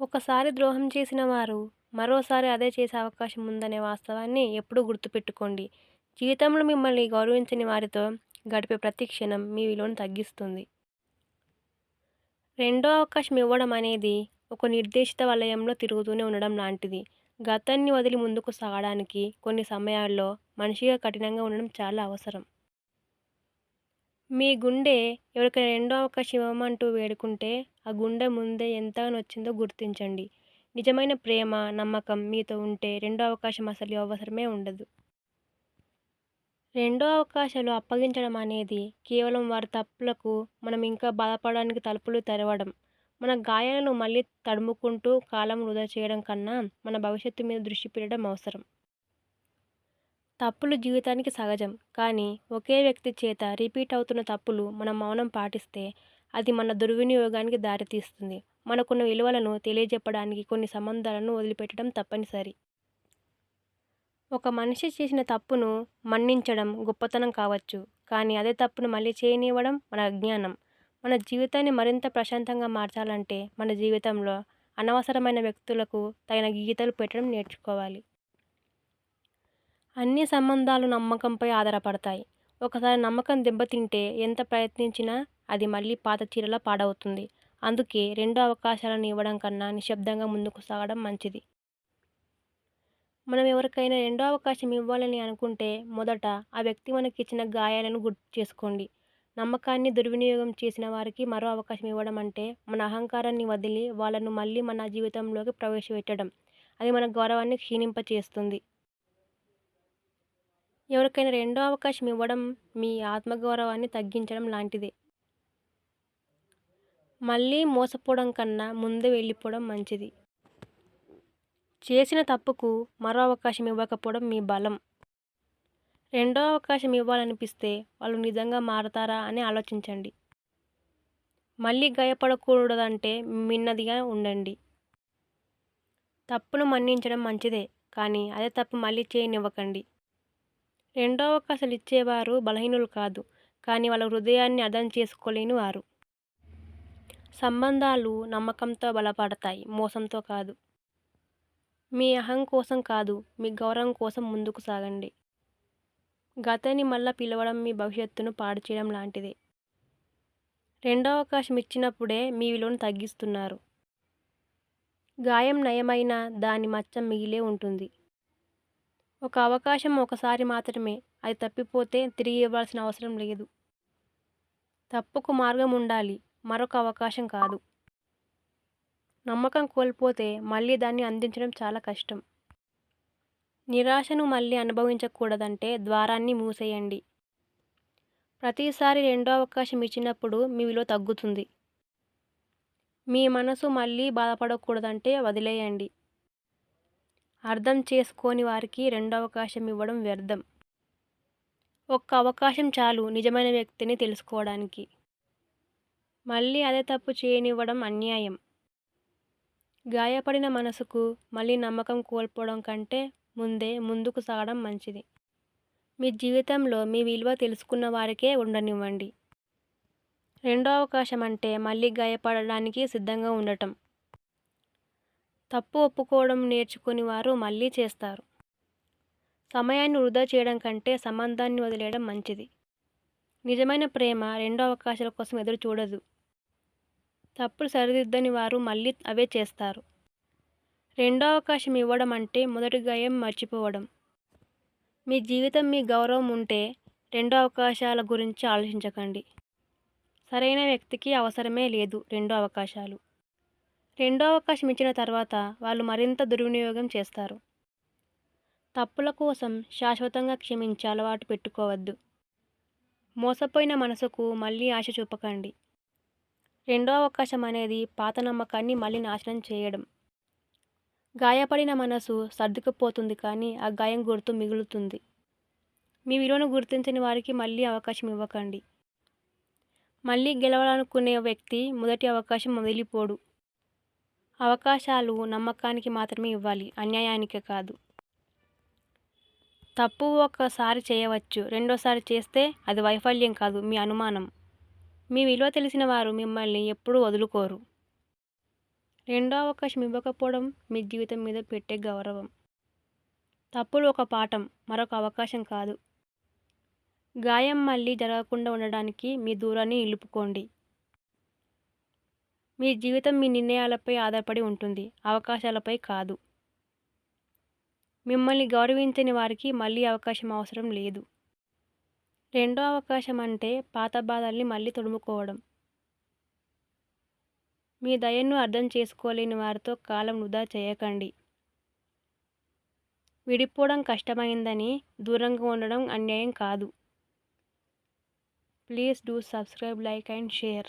ఒకసారి ద్రోహం చేసిన వారు మరోసారి అదే చేసే అవకాశం ఉందనే వాస్తవాన్ని ఎప్పుడూ గుర్తుపెట్టుకోండి. జీవితంలో మిమ్మల్ని గౌరవించని వారితో గడిపే ప్రతి క్షణం మీ విలువను తగ్గిస్తుంది. రెండో అవకాశం ఇవ్వడం అనేది ఒక నిర్దేశిత వలయంలో తిరుగుతూనే ఉండడం లాంటిది. గతాన్ని వదిలి ముందుకు సాగడానికి కొన్ని సమయాల్లో మనిషిగా కఠినంగా ఉండడం చాలా అవసరం. మీ గుండె ఎవరికైనా రెండో అవకాశం ఇవ్వమంటూ వేడుకుంటే ఆ గుండె ముందే ఎంత నొచ్చిందో గుర్తించండి. నిజమైన ప్రేమ నమ్మకం మీతో ఉంటే రెండో అవకాశం అసలు అవసరమే ఉండదు. రెండో అవకాశాలు అప్పగించడం అనేది కేవలం వారి తప్పులకు మనం ఇంకా బాధపడడానికి తలుపులు తెరవడం. మన గాయాలను మళ్ళీ తడుముకుంటూ కాలం వృధా చేయడం కన్నా మన భవిష్యత్తు మీద దృష్టి పెట్టడం అవసరం. తప్పులు జీవితానికి సహజం. కానీ ఒకే వ్యక్తి చేత రిపీట్ అవుతున్న తప్పులు మనం మౌనం పాటిస్తే అది మన దుర్వినియోగానికి దారితీస్తుంది. మనకున్న విలువలను తెలియజెప్పడానికి కొన్ని సంబంధాలను వదిలిపెట్టడం తప్పనిసరి. ఒక మనిషి చేసిన తప్పును మన్నించడం గొప్పతనం కావచ్చు. కానీ అదే తప్పును మళ్ళీ చేయనివ్వడం మన అజ్ఞానం. మన జీవితాన్ని మరింత ప్రశాంతంగా మార్చాలంటే మన జీవితంలో అనవసరమైన వ్యక్తులకు తగిన గీతలు పెట్టడం నేర్చుకోవాలి. అన్ని సంబంధాలు నమ్మకంపై ఆధారపడతాయి. ఒకసారి నమ్మకం దెబ్బతింటే ఎంత ప్రయత్నించినా అది మళ్ళీ పాత చీరలా పాడవుతుంది. అందుకే రెండు అవకాశాలను ఇవ్వడం కన్నా నిశ్శబ్దంగా ముందుకు సాగడం మంచిది. మనం ఎవరికైనా రెండో అవకాశం ఇవ్వాలని అనుకుంటే మొదట ఆ వ్యక్తి మనకి ఇచ్చిన గాయాలను గుర్తు చేసుకోండి. నమ్మకాన్ని దుర్వినియోగం చేసిన వారికి మరో అవకాశం ఇవ్వడం అంటే మన అహంకారాన్ని వదిలి వాళ్ళను మళ్ళీ మన జీవితంలోకి ప్రవేశపెట్టడం. అది మన గౌరవాన్ని క్షీణింపచేస్తుంది. ఎవరికైనా రెండో అవకాశం ఇవ్వడం మీ ఆత్మగౌరవాన్ని తగ్గించడం లాంటిదే. మళ్ళీ మోసపోవడం కన్నా ముందే వెళ్ళిపోవడం మంచిది. చేసిన తప్పుకు మరో అవకాశం ఇవ్వకపోవడం మీ బలం. రెండో అవకాశం ఇవ్వాలనిపిస్తే వాళ్ళు నిజంగా మారతారా అని ఆలోచించండి. మళ్ళీ గాయపడకూడదంటే మిన్నదిగా ఉండండి. తప్పును మన్నించడం మంచిదే కానీ అదే తప్పు మళ్ళీ చేయనివ్వకండి. రెండో అవకాశాలు ఇచ్చేవారు బలహీనులు కాదు కానీ వాళ్ళ హృదయాన్ని అర్థం చేసుకోలేని వారు. సంబంధాలు నమ్మకంతో బలపడతాయి మోసంతో కాదు. మీ అహం కోసం కాదు మీ గౌరవం కోసం ముందుకు సాగండి. గతని మళ్ళా పిలవడం మీ భవిష్యత్తును పాడు చేయడం లాంటిదే. రెండో అవకాశం ఇచ్చినప్పుడే మీ విలువను తగ్గిస్తున్నారు. గాయం నయమైన దాని మచ్చ మిగిలే ఉంటుంది. ఒక అవకాశం ఒకసారి మాత్రమే. అది తప్పిపోతే తిరిగి ఇవ్వాల్సిన అవసరం లేదు. తప్పుకు మార్గం ఉండాలి. మరొక అవకాశం కాదు. నమ్మకం కోల్పోతే మళ్ళీ దాన్ని అందించడం చాలా కష్టం. నిరాశను మళ్ళీ అనుభవించకూడదంటే ద్వారాన్ని మూసేయండి. ప్రతిసారి రెండో అవకాశం ఇచ్చినప్పుడు మీ విలువ తగ్గుతుంది. మీ మనసు మళ్ళీ బాధపడకూడదంటే వదిలేయండి. అర్థం చేసుకోని వారికి రెండో అవకాశం ఇవ్వడం వ్యర్థం. ఒక్క అవకాశం చాలు నిజమైన వ్యక్తిని తెలుసుకోవడానికి. మళ్ళీ అదే తప్పు చేయనివ్వడం అన్యాయం. గాయపడిన మనసుకు మళ్ళీ నమ్మకం కోల్పోవడం కంటే ముందే ముందుకు సాగడం మంచిది. మీ జీవితంలో మీ విలువ తెలుసుకున్న వారికే ఉండనివ్వండి. రెండో అవకాశం అంటే మళ్ళీ గాయపడడానికి సిద్ధంగా ఉండటం. తప్పు ఒప్పుకోవడం నేర్చుకుని వారు మళ్ళీ చేస్తారు. సమయాన్ని వృధా చేయడం కంటే సంబంధాన్ని వదిలేయడం మంచిది. నిజమైన ప్రేమ రెండో అవకాశాల కోసం ఎదురు చూడదు. తప్పులు సరిదిద్దని వారు మళ్ళీ అవే చేస్తారు. రెండో అవకాశం ఇవ్వడం అంటే మొదటి గాయం మర్చిపోవడం. మీ జీవితం మీ గౌరవం ఉంటే రెండో అవకాశాల గురించి ఆలోచించకండి. సరైన వ్యక్తికి అవసరమే లేదు రెండో అవకాశాలు. రెండో అవకాశం ఇచ్చిన తర్వాత వాళ్ళు మరింత దుర్వినియోగం చేస్తారు. తప్పుల కోసం శాశ్వతంగా క్షమించే అలవాటు పెట్టుకోవద్దు. మోసపోయిన మనసుకు మళ్ళీ ఆశ చూపకండి. రెండో అవకాశం అనేది పాత నమ్మకాన్ని మళ్ళీ నాశనం చేయడం. గాయపడిన మనసు సర్దుకుపోతుంది కానీ ఆ గాయం గుర్తు మిగులుతుంది. మీ విలువను గుర్తించని వారికి మళ్ళీ అవకాశం ఇవ్వకండి. మళ్ళీ గెలవాలనుకునే వ్యక్తి మొదటి అవకాశం వదిలిపోడు. అవకాశాలు నమ్మకానికి మాత్రమే ఇవ్వాలి. అన్యాయానికి కాదు. తప్పు ఒకసారి చేయవచ్చు. రెండోసారి చేస్తే అది వైఫల్యం కాదు. మీ అనుమానం. మీ విలువ తెలిసిన వారు మిమ్మల్ని ఎప్పుడూ వదులుకోరు. రెండో అవకాశం ఇవ్వకపోవడం మీ జీవితం మీద పెట్టే గౌరవం. తప్పులు ఒక పాఠం మరొక అవకాశం కాదు. గాయం మళ్ళీ జరగకుండా ఉండడానికి మీ దూరాన్ని నిలుపుకోండి. మీ జీవితం మీ నిర్ణయాలపై ఆధారపడి ఉంటుంది. అవకాశాలపై కాదు. మిమ్మల్ని గౌరవించని వారికి మళ్ళీ అవకాశం అవసరం లేదు. రెండో అవకాశం అంటే పాత బాధల్ని మళ్ళీ తొడుముకోవడం. మీ దయను అర్థం చేసుకోలేని వారితో కాలం వృధా చేయకండి. విడిపోవడం కష్టమైందని దూరంగా ఉండడం అన్యాయం కాదు. Please do subscribe like and share.